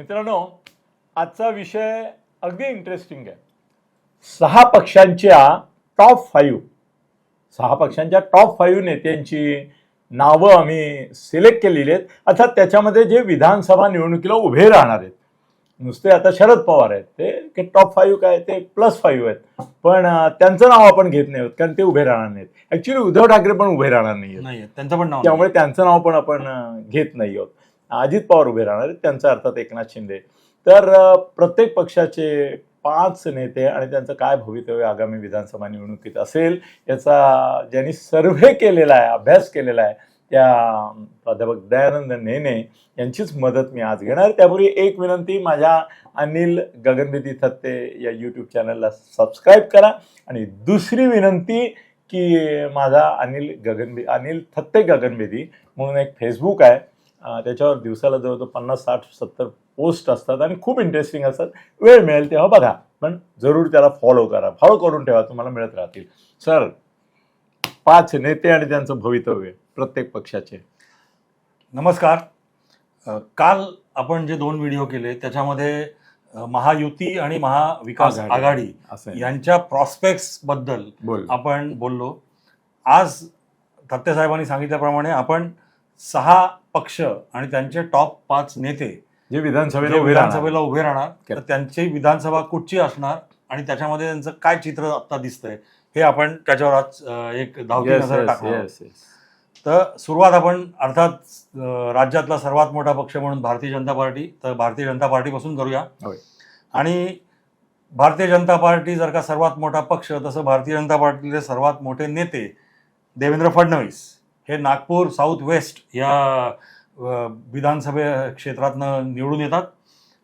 मित्रांनो आजचा विषय अगदी इंटरेस्टिंग आहे. सहा पक्षांच्या टॉप फाईव्ह सहा पक्षांच्या टॉप फाईव्ह नेत्यांची नावं आम्ही सिलेक्ट केलेली आहेत. अर्थात त्याच्यामध्ये जे विधानसभा निवडणुकीला उभे राहणार आहेत. नुसते आता शरद पवार आहेत. ते टॉप फाईव्ह काय ते प्लस फाईव्ह आहेत. पण त्यांचं नाव आपण घेत नाही आहोत कारण ते उभे राहणार नाहीत. ॲक्च्युली उद्धव ठाकरे पण उभे राहणार नाही त्यांचं पण नाव त्यामुळे त्यांचं नाव पण आपण घेत नाही आहोत. अजित पवार उभे राहणार आहेत त्यांचा अर्थात एकनाथ शिंदे. तर प्रत्येक पक्षाचे पाच नेते आणि त्यांचं काय भवितव्य आगामी विधानसभा निवडणुकीत असेल याचा ज्यांनी सर्व्हे केलेला आहे अभ्यास केलेला आहे त्या प्राध्यापक दयानंद नेने यांचीच मदत मी आज घेणार त्यापूर्वी एक विनंती माझ्या अनिल गगनवेदी थत्ते या यूट्यूब चॅनलला सबस्क्राईब करा. आणि दुसरी विनंती की माझा अनिल गगनबे अनिल थत्ते गगनबेदी म्हणून एक फेसबुक आहे. त्याच्यावर दिवसाला जवळजवळ पन्नास साठ सत्तर पोस्ट असतात आणि खूप इंटरेस्टिंग असतात. वेळ मिळेल तेव्हा बघा. पण जरूर त्याला फॉलो करा. फॉलो करून ठेवा तुम्हाला मिळत राहतील. सर पाच नेते आणि त्यांचं भवितव्य प्रत्येक पक्षाचे. नमस्कार. काल आपण जे दोन व्हिडिओ केले त्याच्यामध्ये महायुती आणि महाविकास आघाडी. यांच्या प्रॉस्पेक्ट्सबद्दल बोल. आपण बोललो. आज थत्ते साहेबांनी सांगितल्याप्रमाणे आपण सहा पक्ष आणि त्यांचे टॉप पाच नेते जे विधानसभेला. विधानसभेला उभे राहणार तर. त्यांची विधानसभा कुठची असणार आणि त्याच्यामध्ये त्यांचं काय चित्र आता दिसतंय हे आपण त्याच्यावर आज एक धावती नजर टाकणार. तर सुरुवात आपण अर्थात राज्यातला सर्वात मोठा पक्ष म्हणून भारतीय जनता पार्टी तर भारतीय जनता पार्टीपासून करूया. आणि भारतीय जनता पार्टी जर का सर्वात मोठा पक्ष तसं भारतीय जनता पार्टीचे सर्वात मोठे नेते देवेंद्र फडणवीस हे नागपूर साऊथ वेस्ट या विधानसभे क्षेत्रातनं निवडून येतात.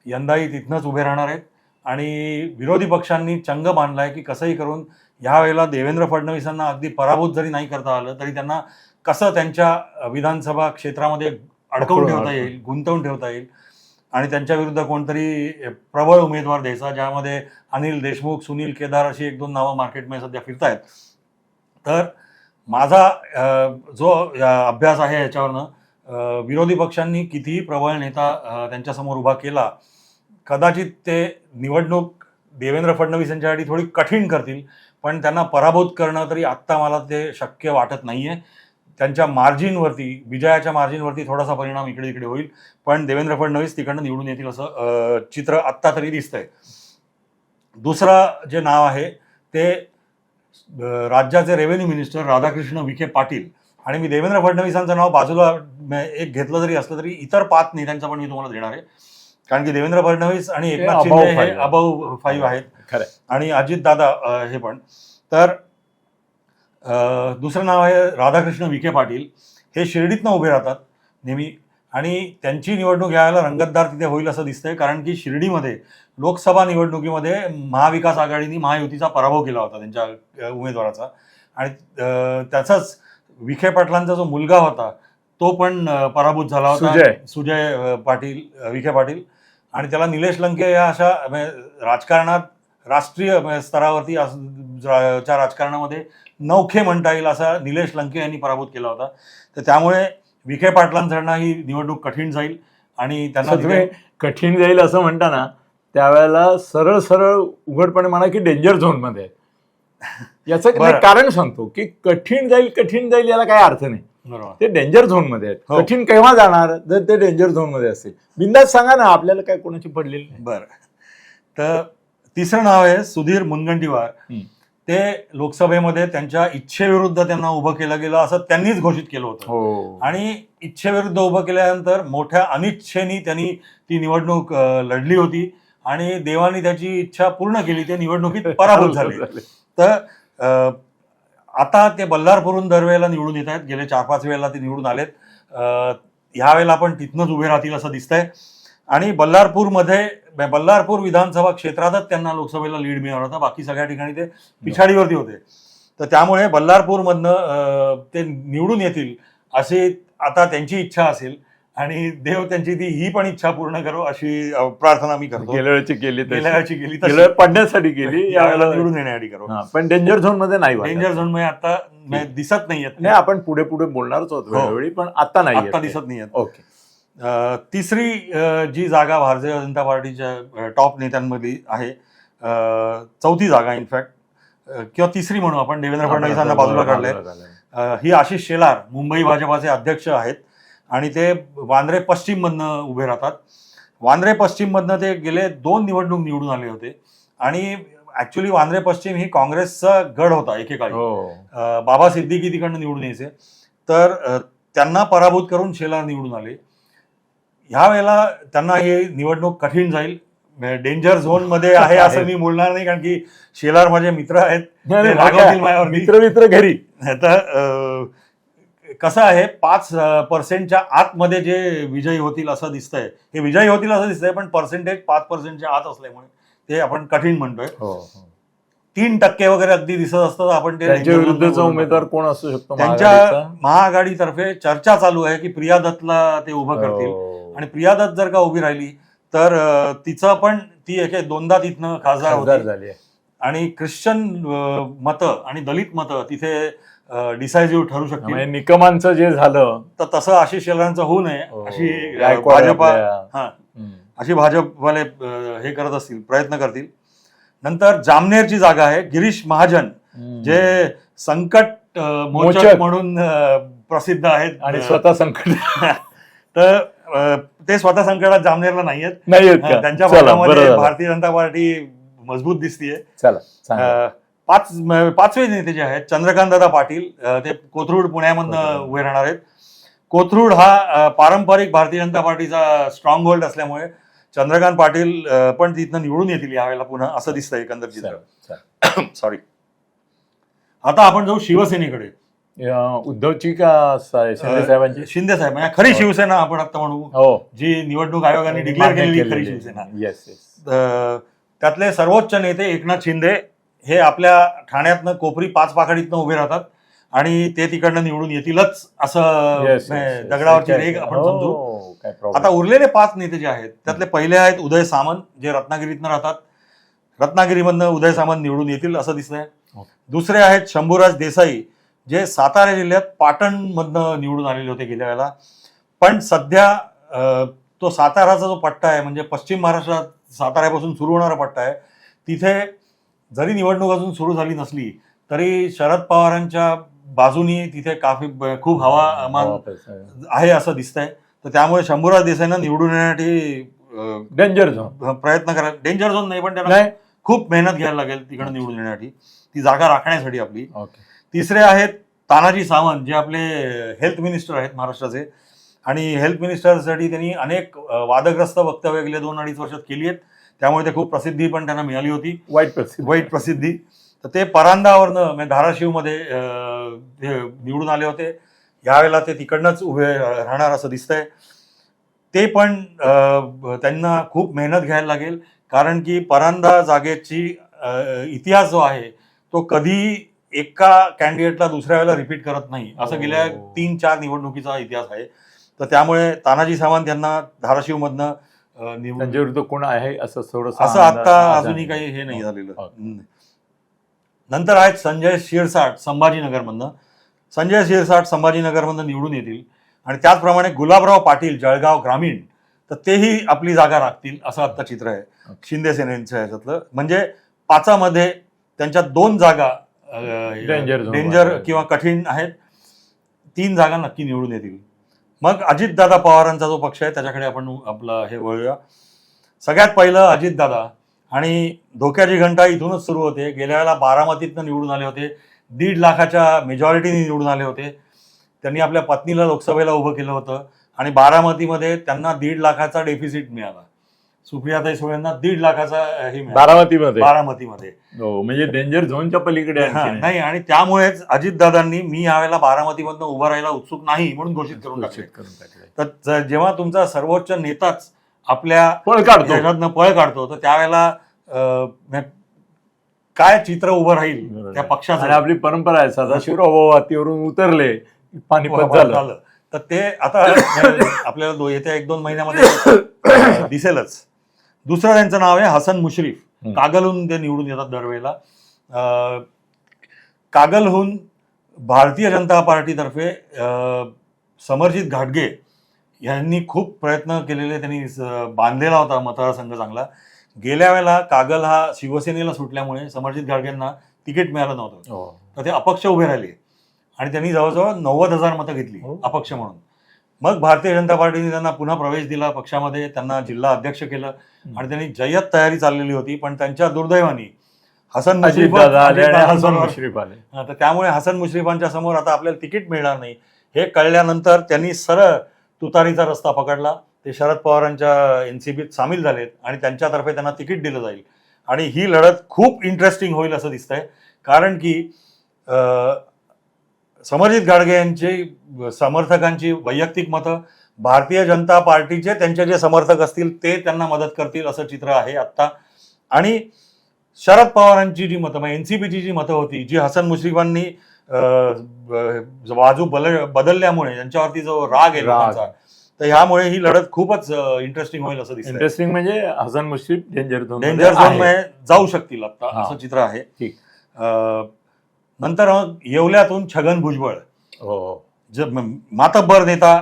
यंदाही तिथनंच उभे राहणार आहेत. आणि विरोधी पक्षांनी चंग मानलाय की कसंही करून ह्या वेळेला देवेंद्र फडणवीसांना अगदी पराभूत जरी नाही करता आलं तरी त्यांना कसं त्यांच्या विधानसभा क्षेत्रामध्ये अडकवून ठेवता येईल गुंतवून ठेवता येईल? आणि त्यांच्या विरुद्ध कोणतरी प्रबळ उमेदवार द्यायचा ज्यामध्ये अनिल देशमुख सुनील केदार अशी एक दोन नावं मार्केटमध्ये सध्या फिरतायत. तर माझा जो अभ्यास आहे याच्यावरनं विरोधी पक्षांनी कितीही प्रबळ नेता त्यांच्यासमोर उभा केला कदाचित ते निवडणूक देवेंद्र फडणवीस यांच्यासाठी थोडी कठीण करतील पण त्यांना पराभूत करणं तरी आत्ता मला ते शक्य वाटत नाही आहे त्यांच्या मार्जिनवरती विजयाच्या मार्जिनवरती थोडासा परिणाम इकडे इकडे होईल पण देवेंद्र फडणवीस तिकडनं निवडून येतील असं चित्र आत्ता तरी दिसतंय. दुसरं जे नाव आहे ते राज्याचे रेव्हेन्यू मिनिस्टर राधाकृष्ण विखे पाटील आणि मी देवेंद्र फडणवीसांचं नाव बाजूला एक घेतलं जरी असलं तरी इतर पाच नेत्यांचं पण मी तुम्हाला देणार आहे. कारण की देवेंद्र फडणवीस आणि एकनाथ शिंदे हे. अबव फाईव्ह आहेत. खरं आणि अजितदादा अ, हे पण. तर दुसरं नाव आहे राधाकृष्ण विखे पाटील. हे शिर्डीतनं उभे राहतात. नेहमी आणि त्यांची निवडणूक यावेळेला रंगतदार तिथे होईल असं दिसतंय कारण की शिर्डीमध्ये लोकसभा निवडणुकीमध्ये महाविकास आघाडीने महायुतीचा पराभव केला होता त्यांच्या उमेदवाराचा. आणि त्याचाच विखे पाटलांचा जो मुलगा होता तो पण पराभूत झाला होता. सुजय. पाटील विखे पाटील. आणि त्याला निलेश लंके या अशा राजकारणात राष्ट्रीय स्तरावरती च्या राजकारणामध्ये नौखे म्हणता येईल असा निलेश लंके यांनी पराभूत केला होता. तर त्यामुळे विखे पाटलांसाठी ही निवडणूक कठीण जाईल आणि त्यांना कठीण जाईल असं म्हणताना त्यावेळेला सरळ सरळ उघडपणे म्हणा की डेंजर झोनमध्ये. याचं. कारण सांगतो की कठीण जाईल कठीण जाईल याला काय अर्थ नाही. ते डेंजर झोनमध्ये आहेत हो. कठीण केव्हा जाणार जर ते डेंजर झोनमध्ये असेल बिंदास सांगा ना आपल्याला काय कोणाची पडलेली नाही बरं तर तिसरं नाव आहे सुधीर मुनगंटीवार. ते लोकसभेमध्ये त्यांच्या इच्छेविरुद्ध त्यांना उभं केलं गेलं असं त्यांनीच घोषित केलं होतं. हो. आणि इच्छेविरुद्ध उभं केल्यानंतर मोठ्या अनिच्छेने त्यांनी ती निवडणूक लढली होती आणि देवानी त्याची इच्छा पूर्ण केली. ते निवडणुकीत पराभूत झाले. तर आता ते बल्लारपूरहून दरवेळेला निवडून येत आहेत. गेले चार पाच वेळेला ते निवडून आलेत. अ, ह्या वेळेला पण तिथनंच उभे राहतील असं दिसतंय. आणि बल्लारपूरमध्ये बल्लारपूर विधानसभा क्षेत्रातच त्यांना लोकसभेला लीड मिळणार होता. बाकी सगळ्या ठिकाणी ते पिछाडीवरती होते. तर त्यामुळे बल्लारपूरमधनं ते निवडून येतील अशी आता त्यांची इच्छा असेल. आणि देव त्यांची ती ही पण इच्छा पूर्ण करो अशी प्रार्थना मी करतो. गेल्या वेळची केली. गेल्या वेळची केली पडण्यासाठी केली यावेळेला निवडून येण्यासाठी करो. पण डेंजर झोनमध्ये नाही. डेंजर झोनमध्ये आता दिसत नाहीयेत. नाही आपण पुढे पुढे बोलणारच आहोत हो. वेळोवेळी पण आता नाही आता दिसत नाहीयेत. ओके. तिसरी जी जागा भारतीय जनता पार्टीच्या टॉप नेत्यांमधली आहे चौथी जागा इनफॅक्ट किंवा तिसरी म्हणू आपण देवेंद्र फडणवीसांना बाजूला काढलंय. अ, ही आशिष शेलार मुंबई भाजपाचे अध्यक्ष आहेत आणि ते वांद्रे पश्चिममधनं उभे राहतात. वांद्रे पश्चिममधनं ते गेले दोन निवडणूक निवडून आले होते आणि ऍक्च्युली वांद्रे पश्चिम ही काँग्रेसचा गड होता एकेकाळी. हो. बाबा सिद्दीकी तिकडनं निवडून यायचे. तर त्यांना पराभूत करून शेलार निवडून आले. ह्या वेळेला त्यांना ही निवडणूक कठीण जाईल डेंजर झोनमध्ये आहे असं मी बोलणार नाही कारण की शेलार माझे मित्र आहेत. मित्र मित्र घरी तर कसं आहे पाच पर्सेंटच्या आतमध्ये जे विजयी होतील असं दिसतंय हे विजयी होतील असं दिसतंय पण पर्सेंटेज पाच पर्सेंटच्या आत असल्यामुळे ते आपण कठीण म्हणतोय हो हो. तीन टक्के वगैरे अगदी दिसत असतं तर आपण ते विरुद्धचा उमेदवार. कोण असू शकतो त्यांच्या? महाआघाडीतर्फे चर्चा चालू आहे की प्रिया दत्तला ते उभं करतील हो. आणि प्रिया दत्त जर का उभी राहिली तर तिचं पण ती एक दोनदा तिथनं खासदार होती झाली. आणि ख्रिश्चन मतं आणि दलित मतं तिथे डिसायझिव्ह ठरू शकतील म्हणजे निकमांचं जे झालं तर तसं आशिष शेलारांचं होऊ नये हो, अशी भाजपा हा. अशी भाजपवाले हे करत असतील प्रयत्न करतील नंतर जामनेरची जागा आहे गिरीश महाजन. जे संकट मोचक. म्हणून प्रसिद्ध आहेत आणि स्वतः संकट तर ते स्वतः संकटात जामनेरला नाही आहेत नाही त्यांच्या भागामध्ये. भारतीय जनता पार्टी मजबूत दिसतीये. पाच पाचवे नेते जे आहेत चंद्रकांत दादा पाटील ते कोथरूड पुण्यामधनं. उभे राहणार आहेत. कोथरूड हा पारंपरिक भारतीय जनता पार्टीचा स्ट्रॉंग होल्ड असल्यामुळे चंद्रकांत पाटील पण तिथनं निवडून येतील यावेळेला पुन्हा असं दिसतंय एकंदर चित्र. सॉरी आता आपण जाऊ शिवसेनेकडे. उद्धवची का शिंदे साहेबांची. शिंदे साहेब म्हणजे खरी शिवसेना आपण आता म्हणू. हो. जी निवडणूक आयोगाने डिक्लेअर केलेली खरी शिवसेना. येस त्यातले सर्वोच्च नेते एकनाथ शिंदे हे आपल्या ठाण्यातनं कोपरी पाच पाखाडीतनं उभे राहतात आणि ते तिकडनं निवडून येतीलच असं दगडावरची रेग आपण हो, समजू problem आता उरलेले पाच नेते जे आहेत त्यातले पहिले आहेत उदय सामंत जे रत्नागिरीतनं राहतात. रत्नागिरीमधनं उदय सामंत निवडून येतील असं दिसतंय. दुसरे आहेत शंभूराज देसाई जे सातारा जिल्ह्यात पाटणमधनं निवडून आलेले होते गेल्या वेळेला. पण सध्या तो साताराचा जो पट्टा आहे म्हणजे पश्चिम महाराष्ट्रात साताऱ्यापासून सुरू होणारा पट्टा आहे तिथे जरी निवडणूक अजून सुरू झाली नसली तरी शरद पवारांच्या बाजूनी तिथे काफी खूप हवामान आहे. असं दिसतंय. तर त्यामुळे शंभूराज देसाईंना निवडून येण्यासाठी डेंजर झोन प्रयत्न करा. डेंजर झोन नाही पण त्यांना नाही. खूप मेहनत घ्यायला लागेल तिकडे निवडून येण्यासाठी. ती जागा राखण्यासाठी आपली. ओके तिसरे आहेत तानाजी सावंत जे आपले हेल्थ मिनिस्टर आहेत महाराष्ट्राचे. आणि हेल्थ मिनिस्टरसाठी त्यांनी अनेक वादग्रस्त वक्तव्य गेले दोन अडीच वर्षात केली आहेत. त्यामुळे ते खूप प्रसिद्धी पण त्यांना मिळाली होती. वाईट प्रसिद्ध. वाईट प्रसिद्धी. तर ते परांदावरनं म्हणजे धाराशिवमध्ये निवडून आले होते. यावेळेला ते तिकडनंच उभे राहणार असं दिसतंय. ते पण त्यांना खूप मेहनत घ्यायला लागेल. कारण की परांदा जागेची इतिहास जो आहे तो कधी एका कॅन्डिडेटला दुसऱ्या वेळेला रिपीट करत नाही असं गेल्या हो. तीन चार निवडणुकीचा इतिहास आहे तर त्यामुळे तानाजी सावंत यांना धाराशिवमधनं निवडून त्यांच्या विरुद्ध कोण आहे असं थोडं असं आता अजूनही काही हे नाही झालेलं हो. हम्म. नंतर आहेत संजय शिरसाट संभाजीनगरमधनं संजय शिरसाट संभाजीनगरमधनं निवडून येतील आणि त्याचप्रमाणे गुलाबराव पाटील जळगाव ग्रामीण तर तेही आपली जागा राखतील असं आता चित्र आहे. शिंदे सेनेच्या ह्याच्यातलं म्हणजे पाचामध्ये त्यांच्या दोन जागा डेंजरमध्ये. किंवा कठीण आहेत. तीन जागा नक्की निवडून येतील. मग अजितदादा पवारांचा जो पक्ष आहे त्याच्याकडे आपण आपलं हे वळूया. सगळ्यात पहिलं अजितदादा. आणि धोक्याची घंटा इथूनच सुरू होते. गेल्या वेळेला बारामतीतनं निवडून आले होते. दीड लाखाच्या मेजॉरिटीने निवडून आले होते. त्यांनी आपल्या पत्नीला लोकसभेला उभं केलं होतं. आणि बारामतीमध्ये त्यांना दीड लाखाचा डेफिसिट मिळाला. सुप्रियाताई सुळेंना दीड लाखाचा हे मिळाला. बारामतीमध्ये? बारामतीमध्ये. हो म्हणजे डेंजर झोनच्या पलीकडे हा, नाही आणि त्यामुळेच अजितदादांनी मी यावेळेला बारामतीमधनं उभं राहायला उत्सुक नाही म्हणून घोषित करून टाकले. घोषित करून टाकलंय. तर ज- जेव्हा तुमचा सर्वोच्च नेताच आपल्या पळ काढतो. पळ काढतो तर त्यावेळेला अं, म्हणजे काय चित्र उभं राहील. त्या आणि पक्षाचं आपली परंपरा आहे सदाशिवराव हातीवरून उतरले की पानिपत झालं. तर ते आता आपल्याला दो- येत्या एक दोन महिन्यामध्ये दिसेलच. दुसरं त्यांचं नाव आहे हसन मुश्रीफ. कागलहून ते निवडून येतात दरवेळेला अं, कागलहून भारतीय जनता पार्टीतर्फे समरजित घाटगे यांनी खूप प्रयत्न केलेले त्यांनी बांधलेला होता मतदारसंघ चांगला गेल्या वेळेला कागल हा शिवसेनेला सुटल्यामुळे समर्जित गाडगेंना तिकीट मिळालं नव्हतं हो. तर ते अपक्ष उभे राहिले आणि त्यांनी जवळजवळ नव्वद हजार मतं घेतली हो. अपक्ष म्हणून मग भारतीय जनता पार्टीने त्यांना पुन्हा प्रवेश दिला पक्षामध्ये त्यांना जिल्हा अध्यक्ष केलं आणि त्यांनी जय्यत तयारी चाललेली होती पण त्यांच्या दुर्दैवाने हसन मुश्रीफ आले आणि हसन अजितदादांबरोबर- मुश्रीफ आले तर त्यामुळे हसन मुश्रीफांच्या समोर आता आपल्याला तिकीट मिळणार नाही. हे कळल्यानंतर त्यांनी सरळ तुतारीचा रस्ता पकडला. ते शरद पवारांच्या एनसीबीत सामील झालेत आणि त्यांच्यातर्फे त्यांना तिकीट दिलं जाईल. आणि ही लढत खूप इंटरेस्टिंग होईल असं दिसतंय. कारण की समरजित गाडगे यांची समर्थकांची वैयक्तिक मतं भारतीय जनता पार्टीचे त्यांचे जे समर्थक असतील ते त्यांना मदत करतील असं चित्र आहे आत्ता आणि शरद पवारांची जी मतं म्हणजे एनसीपीची जी मतं होती जी हसन मुश्रीफांनी बाजू बल बदलल्यामुळे त्यांच्यावरती जो राग आहे. लोकांचा तर ह्यामुळे ही लढत खूपच इंटरेस्टिंग होईल असं दिसतंय इंटरेस्टिंग म्हणजे Hasan Mushrif danger zone danger zone जाऊ शकतील आता. असं चित्र आहे ठीक. नंतर येवल्यातून छगन भुजबळ. हो. मातब्बर नेता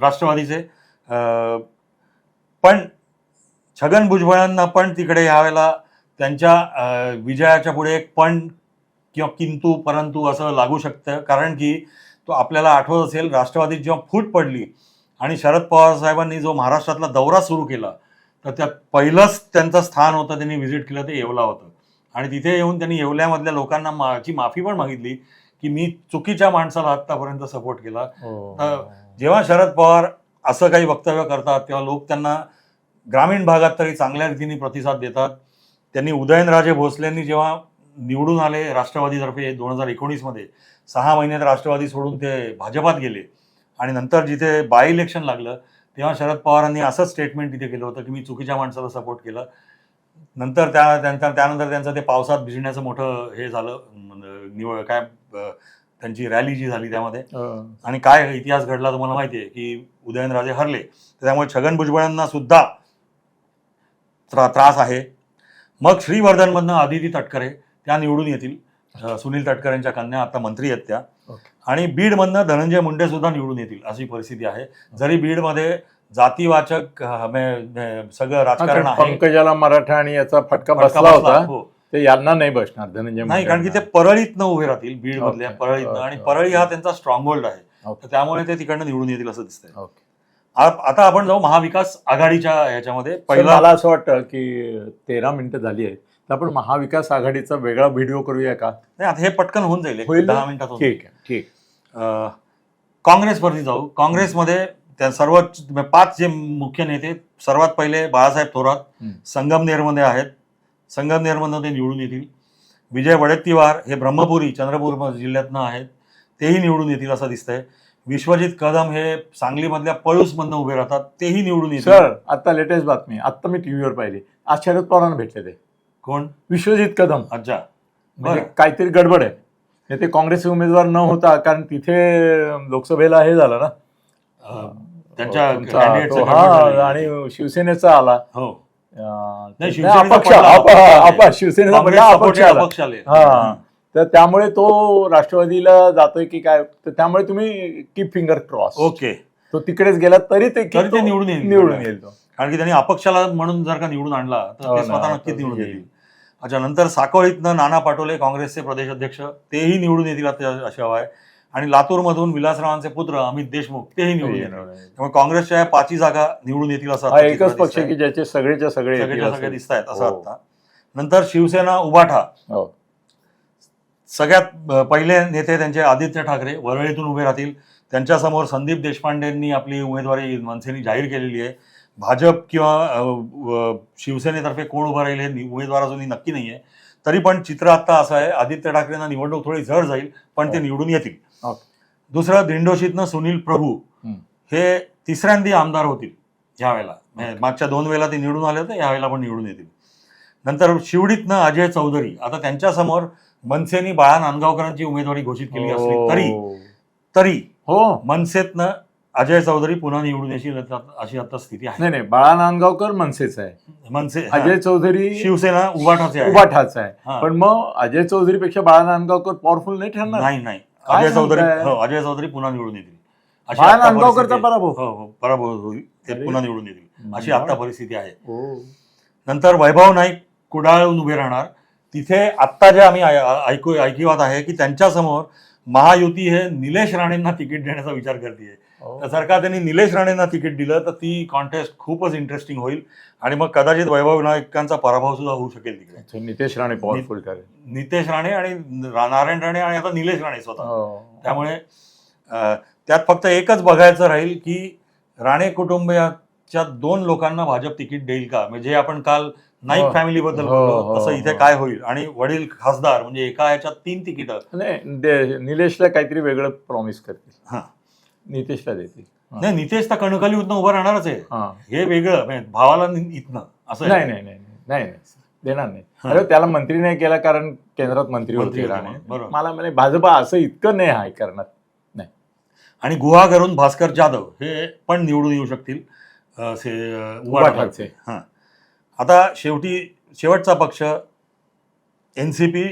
राष्ट्रवादीचे. पण छगन भुजबळांना पण तिकडे यावेळेला त्यांच्या विजयाच्या पुढे एक पण किंवा किंतु परंतु असं लागू शकतं. कारण की तो आपल्याला आठवत असेल राष्ट्रवादीत जेव्हा फूट पडली आणि शरद पवार साहेबांनी जो महाराष्ट्रातला दौरा सुरू केला तर त्यात पहिलंच त्यांचं स्थान होतं त्यांनी व्हिजिट केलं ते येवला होतं. आणि तिथे येऊन त्यांनी येवल्यामधल्या लोकांना माझी माफी पण मागितली की मी चुकीच्या माणसाला आत्तापर्यंत सपोर्ट केला. हो. तर जेव्हा शरद पवार असं काही वक्तव्य करतात तेव्हा लोक त्यांना ग्रामीण भागात तरी चांगल्या रीतीने प्रतिसाद देतात. त्यांनी उदयनराजे भोसलेंनी जेव्हा निवडून आले राष्ट्रवादीतर्फे दोन हजार एकोणीसमध्ये सहा महिन्यात राष्ट्रवादी सोडून ते भाजपात गेले आणि नंतर जिथे बाय इलेक्शन लागलं तेव्हा शरद पवारांनी असंच स्टेटमेंट तिथे केलं होतं की मी चुकीच्या माणसाला सपोर्ट केलं. नंतर त्या त्यांच्या त्यानंतर त्यांचं ते पावसात भिजण्याचं मोठं हे झालं अं, निवड काय त्यांची रॅली जी झाली त्यामध्ये. आणि काय इतिहास घडला तुम्हाला माहिती आहे की उदयनराजे हरले. त्यामुळे छगन भुजबळांना सुद्धा त्रा त्रास आहे. मग श्रीवर्धनमधनं आदिती तटकरे त्या निवडून येतील. सुनील तटकरेंच्या कन्या आता मंत्री आहेत त्या. आणि बीडमधनं धनंजय मुंडे सुद्धा निवडून येतील अशी परिस्थिती आहे. जरी बीडमध्ये जातीवाचक सगळं राजकारण आहे पंकजाला मराठा आणि याचा फटका बसला होता हो. ते यांना नाही बसणार धनंजय नाही कारण की ते. परळीतनं उभे राहतील बीड मधल्या. परळीतनं ओके. आणि परळी हा त्यांचा स्ट्रॉंग होल्ड आहे. तर त्यामुळे ते तिकडनं निवडून येतील असं दिसतंय आता आपण जाऊ महाविकास आघाडीच्या याच्यामध्ये तर पहिला मला असं वाटतं की तेरा मिनिटं झाली आहेत तर आपण महाविकास आघाडीचा वेगळा व्हिडिओ करूया का नाही आता हे पटकन होऊन जाईल? दहा मिनिटात. ठीक आहे ठीक काँग्रेसवरती जाऊ काँग्रेसमध्ये त्या सर्व पाच जे मुख्य नेते सर्वात पहिले बाळासाहेब थोरात. संगमनेरमध्ये आहेत. संगमनेरमधनं ते निवडून येतील. विजय वडेट्टीवार हे ब्रह्मपुरी चंद्रपूर जिल्ह्यातनं आहेत. तेही निवडून येतील असं दिसतंय. विश्वजित कदम हे सांगलीमधल्या पळूसमधनं उभे राहतात. तेही निवडून येतील. सर आता लेटेस्ट बातमी. आता मी टीव्हीवर पाहिली. आज शरद पवारांना भेटले ते. कोण? विश्वजित कदम. अच्छा. म्हणजे बरं. काहीतरी गडबड आहे. हे ते काँग्रेसचे उमेदवार न होता कारण तिथे लोकसभेला हे झालं ना. त्यांच्या हा झाली. आणि शिवसेनेचा आला हो अं, नाही, नाही, शिवसेनेचा अपक्ष पडला, अप- अपक्ष अपक्ष शिवसेनेचा काँग्रेस पडला, अपक्ष supported आला अपक्ष आले हा. तर त्यामुळे तो राष्ट्रवादीला जातोय की काय तर त्यामुळे तुम्ही कीप फिंगर क्रॉस ओके तो तिकडेच गेला तरी ते तरी ते निवडून येईल. निवडून येईल तो कारण की त्यांनी अपक्षाला म्हणून जर का निवडून आणला तर हो ते ना, स्वतः नक्कीच निवडून येईल. येतील अच्छा नंतर साकोळीतनं नाना पाटोले काँग्रेसचे प्रदेश अध्यक्ष तेही निवडून येतील आता अशी हवा आहे आणि लातूरमधून विलासरावांचे पुत्र अमित देशमुख तेही निवडून येतील त्यामुळे काँग्रेसच्या या पाचही जागा निवडून येतील असं एकच पक्ष. की ज्याचे सगळेच्या सगळे. सगळे दिसत आहेत असं हो. आता नंतर शिवसेना उभाठा हो. सगळ्यात पहिले नेते त्यांचे आदित्य ठाकरे वरळीतून उभे राहतील त्यांच्यासमोर संदीप देशपांडेंनी आपली उमेदवारी मनसेनी जाहीर केलेली आहे भाजप किंवा शिवसेनेतर्फे कोण उभं राहील हे उमेदवार अजूनही नक्की नाही आहे तरी पण चित्र आता असं आहे आदित्य ठाकरेंना निवडणूक थोडी जड जाईल पण ते हो. निवडून येतील. दुसरं दिंडोशीतनं सुनील प्रभू. हे तिसऱ्यांदी आमदार होतील म्हणजे मागच्या दोन वेळेला ते निवडून आले होते यावेळेला पण निवडून येतील. नंतर शिवडीतनं अजय चौधरी. आता त्यांच्यासमोर मनसेनी बाळा नांदगावकरांची उमेदवारी घोषित केली असली तरी हो. तरी हो. मनसेतनं अजय चौधरी पुन्हा निवडून आता- अशी आता स्थिती आहे. नाही नाही बाळा नांदगावकर मनसेचा आहे. मनसे हा. अजय चौधरी शिवसेना उभाटाचे आहे. उभाठाचा आहे. हा. पण मग अजय चौधरी पेक्षा बाळा नांदगावकर पॉवरफुल नाही ठरणार नाही नाही. अजय चौधरी? हो अजय चौधरी पुन्हा निवडून येतील अशी बाळा आता नांदगावकरचा परिस्थिती आहे. पराभव. हो हो पराभव होईल ते अरे. पुन्हा निवडून येतील अशी. आता परिस्थिती आहे हो नंतर वैभव नाईक कुडाळून उभे राहणार तिथे आत्ता जे आम्ही ऐकू ऐकिवात आहे की त्यांच्यासमोर महायुती हे निलेश राणेंना तिकीट देण्याचा विचार करते तर जर का त्यांनी निलेश राणेंना तिकीट दिलं तर ती कॉन्टेस्ट खूपच इंटरेस्टिंग होईल. आणि मग कदाचित वैभव नाईकांचा पराभव सुद्धा होऊ शकेल तिकडे. नितेश राणे पॉवरफुल नितेश राणे आणि नारायण राणे आणि आता निलेश राणे स्वतः. हो. त्यामुळे अं, त्यात फक्त एकच बघायचं राहील की राणे कुटुंबियाच्या दोन लोकांना भाजप तिकीट देईल का? म्हणजे आपण काल नाईक हो. फॅमिली बद्दल बोललो तसं इथे. काय होईल? आणि वडील खासदार म्हणजे एका ह्याच्यात तीन तिकीट. निलेशला काहीतरी वेगळं प्रॉमिस करतील. हा. नितेशला देतील हा. नाही नितेश तर कणकली उतनं उभं राहणारच आहे हा. हे वेगळं म्हणजे भावाला इथनं असं. नाही नाही नाही नाही, नाही नाही देणार नाही. अरे त्याला मंत्री नाही केला कारण केंद्रात मंत्री मंत्री होते. मला म्हणे भाजप असं इतकं नाही हाय करणार आणि गुहागरून भास्कर जाधव हे पण निवडून येऊ शकतील से-. हा आता शेवटी शेवटचा पक्ष एन सी पी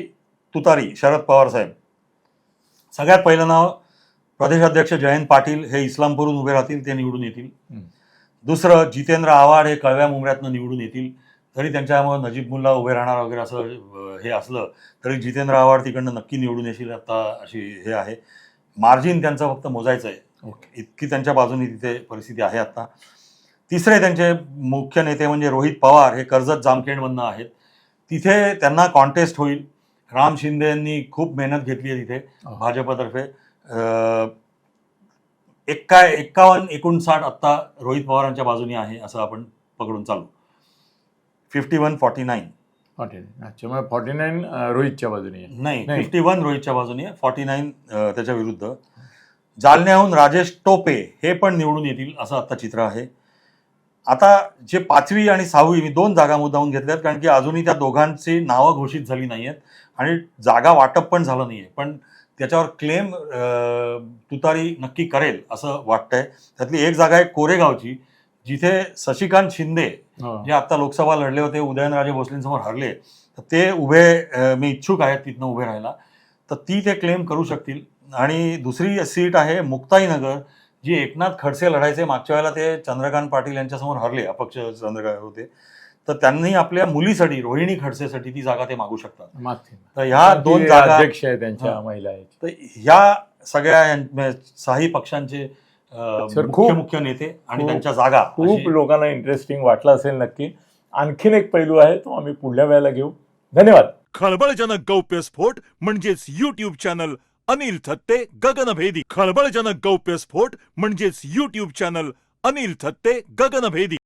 तुतारी शरद पवार साहेब सगळ्यात पहिलं नाव प्रदेशाध्यक्ष जयंत पाटील हे इस्लामपूरहून उभे राहतील ते निवडून येतील. दुसरं जितेंद्र आव्हाड हे कळव्या मुंबऱ्यातनं निवडून येतील. तरी त्यांच्यामुळे नजीब मुल्ला उभे राहणार वगैरे असं हे असलं तरी जितेंद्र आव्हाड तिकडनं नक्की निवडून येशील आता अशी हे आहे. मार्जिन त्यांचं फक्त मोजायचं आहे. ओके. इतकी त्यांच्या बाजूने तिथे परिस्थिती आहे आता. तिसरे त्यांचे मुख्य नेते म्हणजे रोहित पवार हे कर्जत जामखेडमधनं आहेत. तिथे त्यांना कॉन्टेस्ट होईल. राम शिंदे यांनी खूप मेहनत घेतली आहे तिथे हो. भाजपतर्फे. एक्का एक्कावन्न एकोणसाठ आत्ता रोहित पवारांच्या बाजूने आहे असं आपण पकडून चालू. Fifty one forty nine forty अच्छा मग फॉर्टी नाईन रोहितच्या बाजूने. नाही. फिफ्टी वन रोहितच्या बाजूने फॉर्टी नाईन त्याच्या विरुद्ध. जालन्याहून राजेश टोपे हे पण निवडून येतील असं आता चित्र आहे. आता जे पाचवी आणि सहावी मी दोन जागा मुद्दाहून घेतल्यात कारण की अजूनही त्या दोघांची नावं घोषित झाली नाही आहेत आणि जागा वाटप पण झालं नाही आहे पण त्याच्यावर क्लेम तुतारी नक्की करेल असं वाटतंय. त्यातली एक जागा आहे कोरेगावची जिथे शशिकांत शिंदे हो. जे आता लोकसभा लढले होते उदयनराजे भोसलेंसमोर हरले तर ते उभे मी इच्छुक आहेत तिथनं उभे राहायला. तर ती ते क्लेम करू शकतील. आणि दुसरी सीट आहे मुक्ताईनगर जी एकनाथ खडसे लढायचे. मागच्या वेळेला ते चंद्रकांत पाटील यांच्यासमोर हरले अपक्ष चंद्रकांत होते. तर त्यांनी आपल्या मुलीसाठी रोहिणी खडसेसाठी ती जागा ते मागू शकतात. मागतील. तर ह्या ती दोन जागा अध्यक्ष आहे त्यांच्या हा. महिला आहेत. तर ह्या सगळ्या यां- सहाही पक्षांचे अं, सर, मुख्य खूप- मुख्य नेते आणि खूप- त्यांच्या जागा खूप अशी- लोकांना इंटरेस्टिंग वाटलं असेल नक्की. आणखीन एक पैलू आहे तो आम्ही पुढल्या वेळेला घेऊ. धन्यवाद. खळबळजनक गौप्यस्फोट म्हणजेच युट्यूब चॅनल अनिल थत्ते गगनभेदी. खळबळजनक गौप्यस्फोट म्हणजेच युट्यूब चॅनल अनिल थत्ते गगनभेदी.